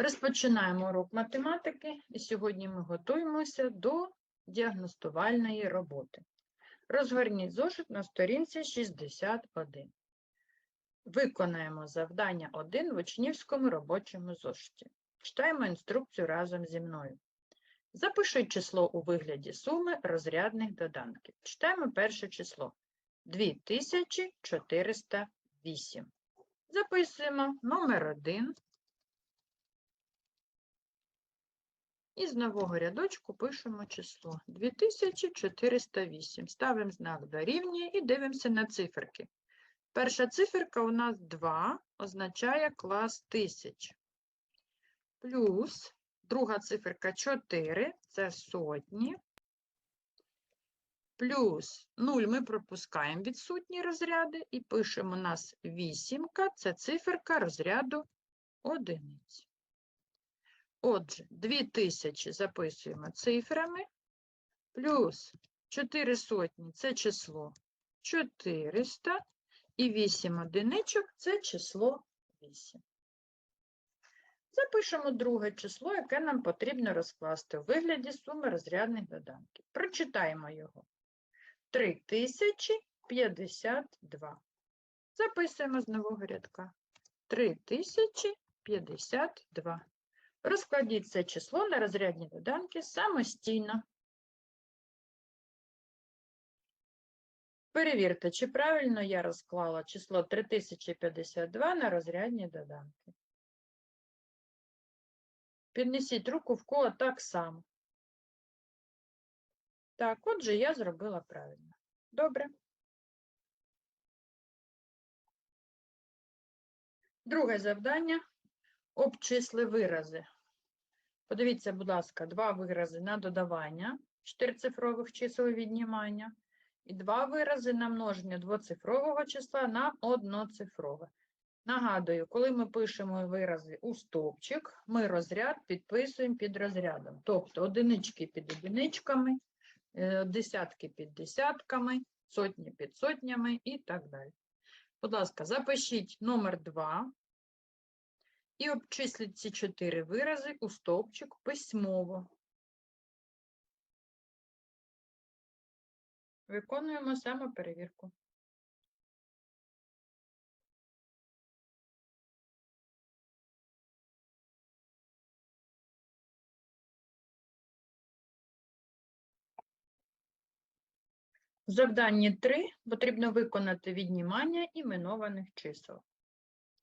Розпочинаємо урок математики, і сьогодні ми готуємося до діагностувальної роботи. Розгорніть зошит на сторінці 61. Виконаємо завдання 1 в учнівському робочому зошиті. Читаємо інструкцію разом зі мною. Запишіть число у вигляді суми розрядних доданків. Читаємо перше число 2408. Записуємо номер 1. І з нового рядочку пишемо число 2408. Ставимо знак дорівнює і дивимося на циферки. Перша циферка у нас 2, означає клас 1000. Плюс друга циферка 4, це сотні. Плюс 0 ми пропускаємо відсутні розряди і пишемо у нас вісімка, це циферка розряду одиниць. Отже, 2000 записуємо цифрами, плюс 4 сотні – це число 400, і 8 одиничок – це число 8. Запишемо друге число, яке нам потрібно розкласти у вигляді суми розрядних доданків. Прочитаємо його. 3052. Записуємо з нового рядка. 3052. Розкладіть це число на розрядні доданки самостійно. Перевірте, чи правильно я розклала число 3052 на розрядні доданки. Піднесіть руку в кого так само. Так, отже, я зробила правильно. Добре. Друге завдання. Обчисли вирази. Подивіться, будь ласка, два вирази на додавання чотирицифрових чисел віднімання і два вирази на множення двоцифрового числа на одноцифрове. Нагадую, коли ми пишемо вирази у стовпчик, ми розряд підписуємо під розрядом. Тобто одинички під одиничками, е, десятки під десятками, сотні під сотнями і так далі. Будь ласка, запишіть номер 2 і обчисліть ці чотири вирази у стовпчик письмово. Виконуємо самоперевірку. В завданні 3 потрібно виконати віднімання іменованих чисел.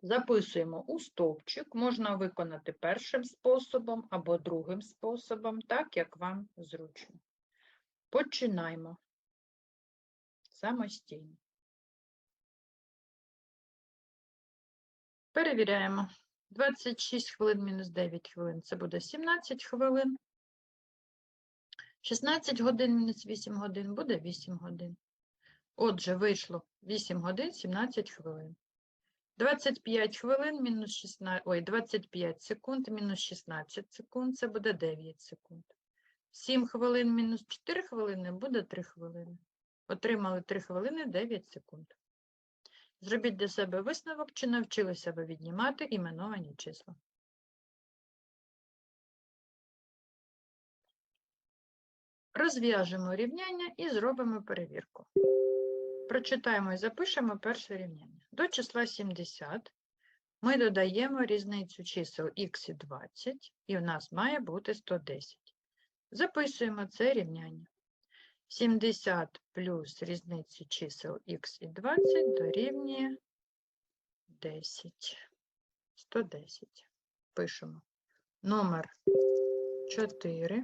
Записуємо у стовпчик, можна виконати першим способом або другим способом, так як вам зручно. Починаємо самостійно. Перевіряємо. 26 хвилин мінус 9 хвилин це буде 17 хвилин. 16 годин мінус 8 годин буде 8 годин. Отже, вийшло 8 годин 17 хвилин. 25 хвилин мінус 16, ой, 25 секунд мінус 16 секунд, це буде 9 секунд. 7 хвилин мінус 4 хвилини буде 3 хвилини. Отримали 3 хвилини 9 секунд. Зробіть для себе висновок, чи навчилися ви віднімати іменовані числа. Розв'яжемо рівняння і зробимо перевірку. Прочитаємо і запишемо перше рівняння. До числа 70 ми додаємо різницю чисел х і 20, і в нас має бути 110. Записуємо це рівняння. 70 плюс різницю чисел х і 20 дорівнює 10. 110. Пишемо. Номер 4.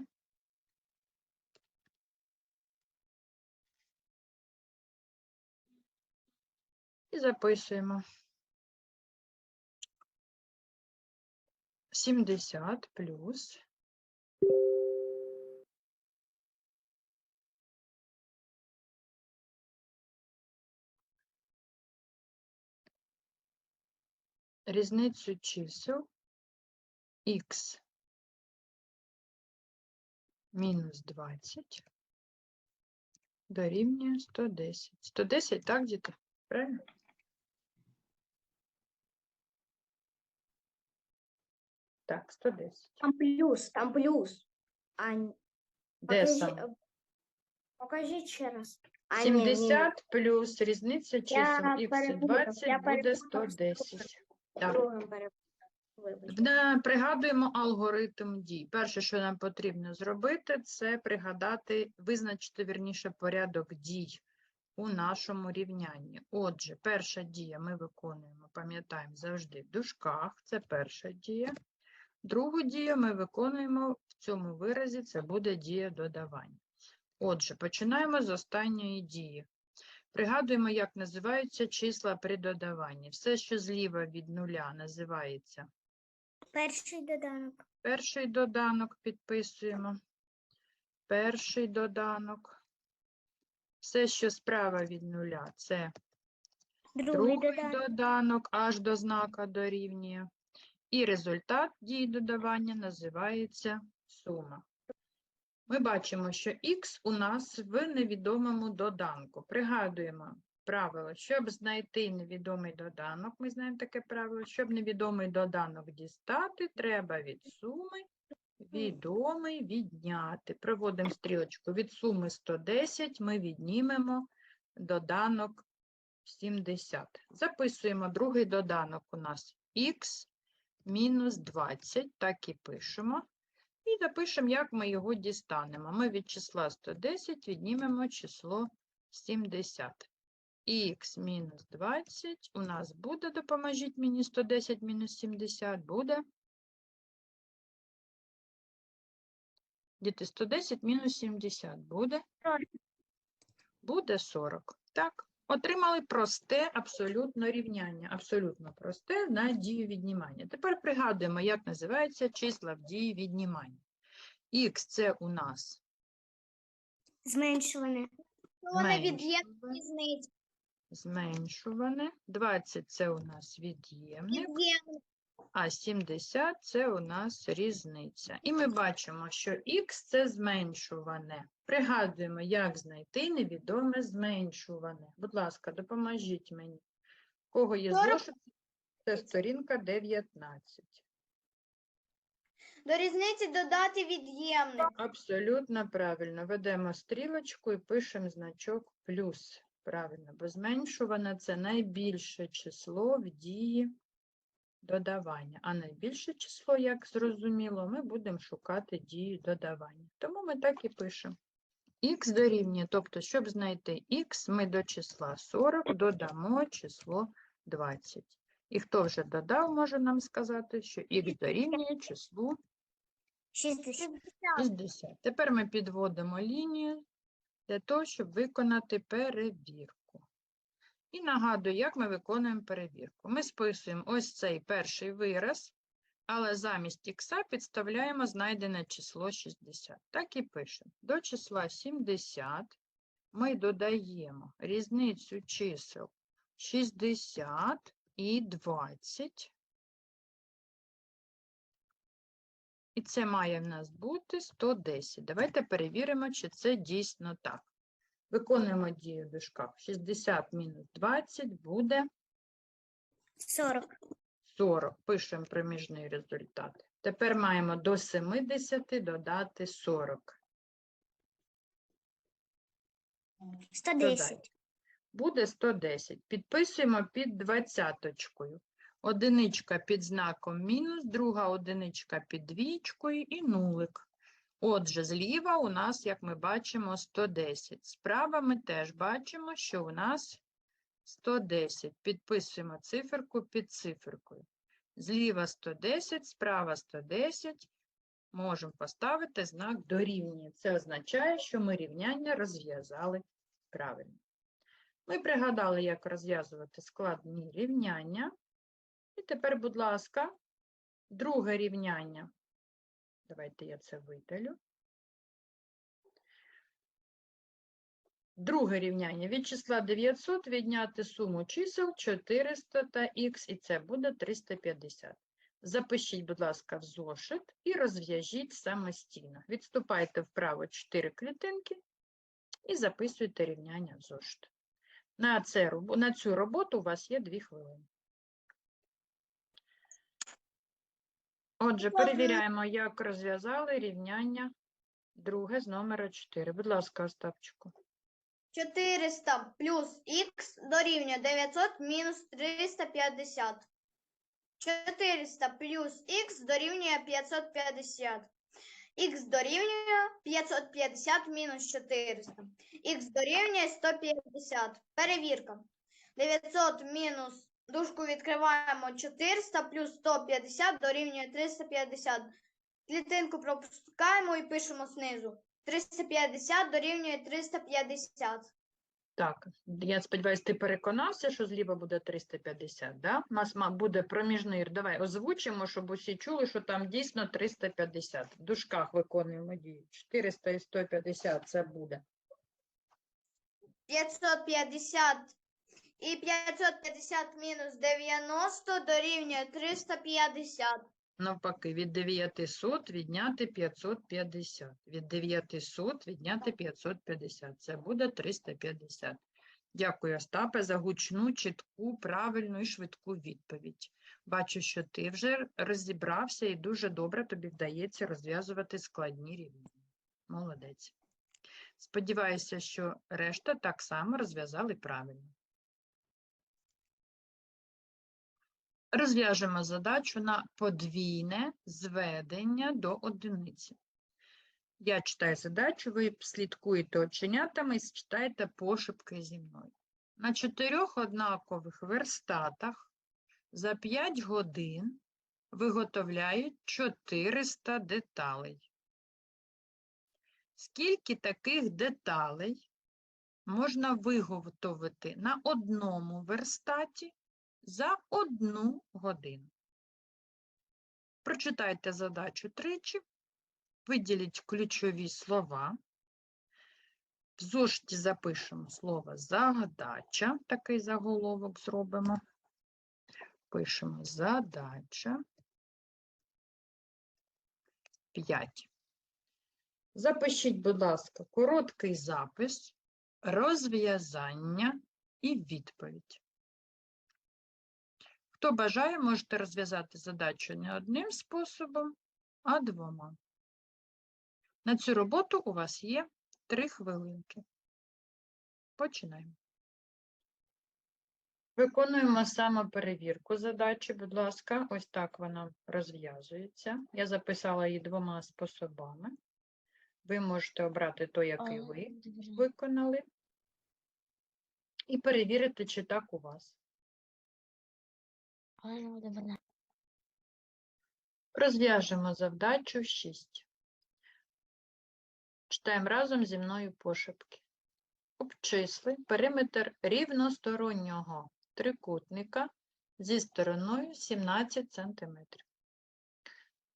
І записуємо 70 плюс різницю чисел х мінус 20 дорівнює 110. 110, так, діти? Правильно? Так, 110. Там плюс, там плюс. А, Де покажи- е, Покажіть ще раз. А, ні, ні, ні. 70 плюс різниця чисел х перепутав, 20 я буде перепутав 110. Так. Другим перепутав. Пригадуємо алгоритм дій. Перше, що нам потрібно зробити, це пригадати, визначити вірніше порядок дій у нашому рівнянні. Отже, перша дія ми виконуємо, пам'ятаємо завжди в дужках, це перша дія. Другу дію ми виконуємо в цьому виразі, це буде дія додавання. Отже, починаємо з останньої дії. Пригадуємо, як називаються числа при додаванні. Все, що зліва від нуля, називається Перший доданок. Перший доданок підписуємо. Перший доданок. Все, що справа від нуля, це Другий другий доданок. доданок аж до знака дорівнює. І результат дії додавання називається сума. Ми бачимо, що х у нас в невідомому доданку. Пригадуємо правило, щоб знайти невідомий доданок, ми знаємо таке правило, щоб невідомий доданок дістати, треба від суми відомий відняти. Проводимо стрілочку від суми 110, ми віднімемо доданок 70. Записуємо другий доданок у нас х мінус 20, так і пишемо. І запишемо, як ми його дістанемо. Ми від числа 110 віднімемо число 70. х мінус 20 у нас буде, допоможіть мені, 110 мінус 70 буде. Діти, 110 мінус 70 буде? Буде 40. Так, отримали просте абсолютно рівняння. Абсолютно просте на дію віднімання. Тепер пригадуємо, як називаються числа в дії віднімання. Х це у нас Зменшуване. Зменшуване. різниці. зменшуване, 20 це у нас від'ємник, а 70 це у нас різниця. І ми бачимо, що х це зменшуване. Пригадуємо, як знайти невідоме зменшуване. Будь ласка, допоможіть мені. Кого є зошит? Це сторінка 19. До різниці додати від'ємник. Абсолютно правильно. Ведемо стрілочку і пишемо значок плюс. Правильно, бо зменшуване це найбільше число в дії додавання. А найбільше число, як зрозуміло, ми будемо шукати дію додавання. Тому ми так і пишемо. Х дорівнює, тобто, щоб знайти х, ми до числа 40 додамо число 20. І хто вже додав, може нам сказати, що х дорівнює числу 60. 60. Тепер ми підводимо лінію для того, щоб виконати перевірку. І нагадую, як ми виконуємо перевірку. Ми списуємо ось цей перший вираз, але замість х підставляємо знайдене число 60. Так і пишемо. До числа 70 ми додаємо різницю чисел 60 і 20. І це має в нас бути 110. Давайте перевіримо, чи це дійсно так. Виконуємо дію в дужках. 60 мінус 20 буде 40. 40. Пишемо проміжний результат. Тепер маємо до 70 додати 40. 110. Буде 110. Підписуємо під двадцяточкою. Одиничка під знаком мінус, друга одиничка під двічкою і нулик. Отже, зліва у нас, як ми бачимо, 110. Справа ми теж бачимо, що у нас 110. Підписуємо циферку під циферкою. Зліва 110, справа 110. Можемо поставити знак дорівнює. Це означає, що ми рівняння розв'язали правильно. Ми пригадали, як розв'язувати складні рівняння. І тепер, будь ласка, друге рівняння. Давайте я це видалю. Друге рівняння. Від числа 900 відняти суму чисел 400 та х, і це буде 350. Запишіть, будь ласка, в зошит і розв'яжіть самостійно. Відступайте вправо 4 клітинки і записуйте рівняння в зошит. На, це, на цю роботу у вас є 2 хвилини. Отже, перевіряємо, як розв'язали рівняння друге з номера 4. Будь ласка, Остапчику. 400 плюс х дорівнює 900 мінус 350. 400 плюс х дорівнює 550. х дорівнює 550 мінус 400. х дорівнює 150. Перевірка. 900 мінус дужку відкриваємо 400 плюс 150 дорівнює 350. Клітинку пропускаємо і пишемо знизу. 350 дорівнює 350. Так, я сподіваюся, ти переконався, що зліва буде 350, да? У нас буде проміжний. Давай озвучимо, щоб усі чули, що там дійсно 350. В дужках виконуємо дію. 400 і 150 це буде. 550 і 550 мінус 90 дорівнює 350. Навпаки, від 900 відняти 550. Від 900 відняти 550. Це буде 350. Дякую, Остапе, за гучну, чітку, правильну і швидку відповідь. Бачу, що ти вже розібрався і дуже добре тобі вдається розв'язувати складні рівняння. Молодець. Сподіваюся, що решта так само розв'язали правильно. Розв'яжемо задачу на подвійне зведення до одиниці. Я читаю задачу, ви слідкуєте оченятами і читаєте пошепки зі мною. На чотирьох однакових верстатах за 5 годин виготовляють 400 деталей. Скільки таких деталей можна виготовити на одному верстаті за одну годину. Прочитайте задачу тричі, виділіть ключові слова. В зошиті запишемо слово задача, такий заголовок зробимо. Пишемо задача 5. Запишіть, будь ласка, короткий запис, розв'язання і відповідь. Хто бажає, можете розв'язати задачу не одним способом, а двома. На цю роботу у вас є 3 хвилинки. Починаємо. Виконуємо самоперевірку задачі, будь ласка. Ось так вона розв'язується. Я записала її двома способами. Ви можете обрати той, який ви виконали, і перевірити, чи так у вас. Розв'яжемо завдачу 6. Читаємо разом зі мною пошепки. Обчисли периметр рівностороннього трикутника зі стороною 17 см.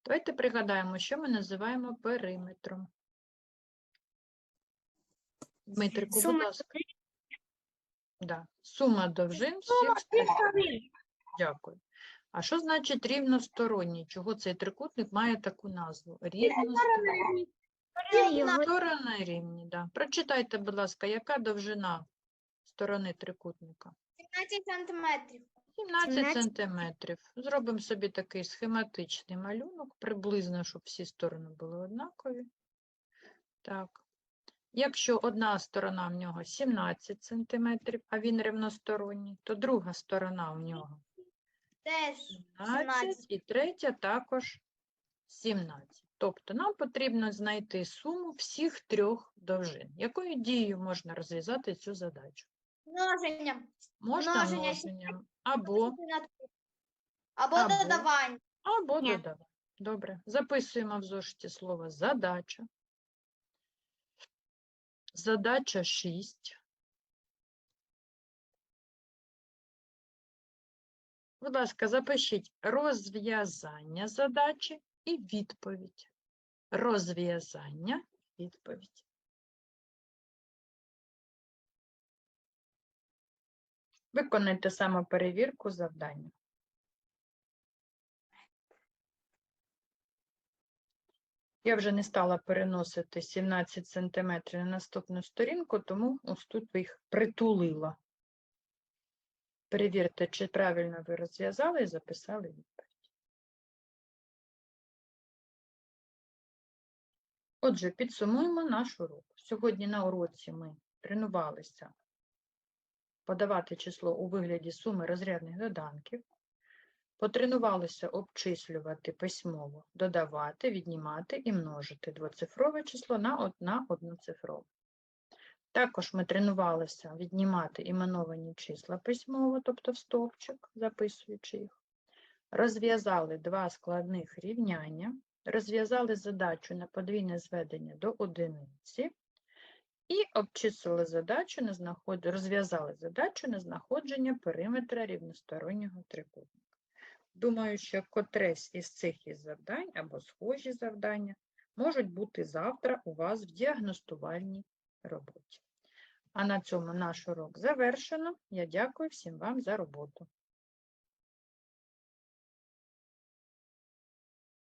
Давайте пригадаємо, що ми називаємо периметром. Дмитрику, будь ласка. Да. Сума довжин всіх сторін. Дякую. А що значить рівносторонній? Чого цей трикутник має таку назву? Рівносторонній. Сторони рівні, да. Прочитайте, будь ласка, яка довжина сторони трикутника? 17 сантиметрів. 17 17 сантиметрів. Зробимо собі такий схематичний малюнок, приблизно, щоб всі сторони були однакові. Так. Якщо одна сторона в нього 17 сантиметрів, а він рівносторонній, то друга сторона у нього Теж 17 17. і третя також 17. Тобто нам потрібно знайти суму всіх трьох довжин. Якою дією можна розв'язати цю задачу? множення. Можна Множення множенням або, Або Або. додавання. або Ні. додаванням. Добре, записуємо в зошиті слово задача. Задача 6. Будь ласка, запишіть розв'язання задачі і відповідь. Розв'язання, відповідь. Виконайте самоперевірку завдання. Я вже не стала переносити 17 см на наступну сторінку, тому ось тут їх притулила. Перевірте, чи правильно ви розв'язали і записали відповідь. Отже, підсумуємо наш урок. Сьогодні на уроці ми тренувалися подавати число у вигляді суми розрядних доданків, потренувалися обчислювати письмово, додавати, віднімати і множити двоцифрове число на одноцифрове. Також ми тренувалися віднімати іменовані числа письмово, тобто в стовпчик, записуючи їх. Розв'язали два складних рівняння, розв'язали задачу на подвійне зведення до одиниці і обчислили задачу на знаход... розв'язали задачу на знаходження периметра рівностороннього трикутника. Думаю, що котресь із цих із завдань або схожі завдання можуть бути завтра у вас в діагностувальній роботі. А на цьому наш урок завершено. Я дякую всім вам за роботу.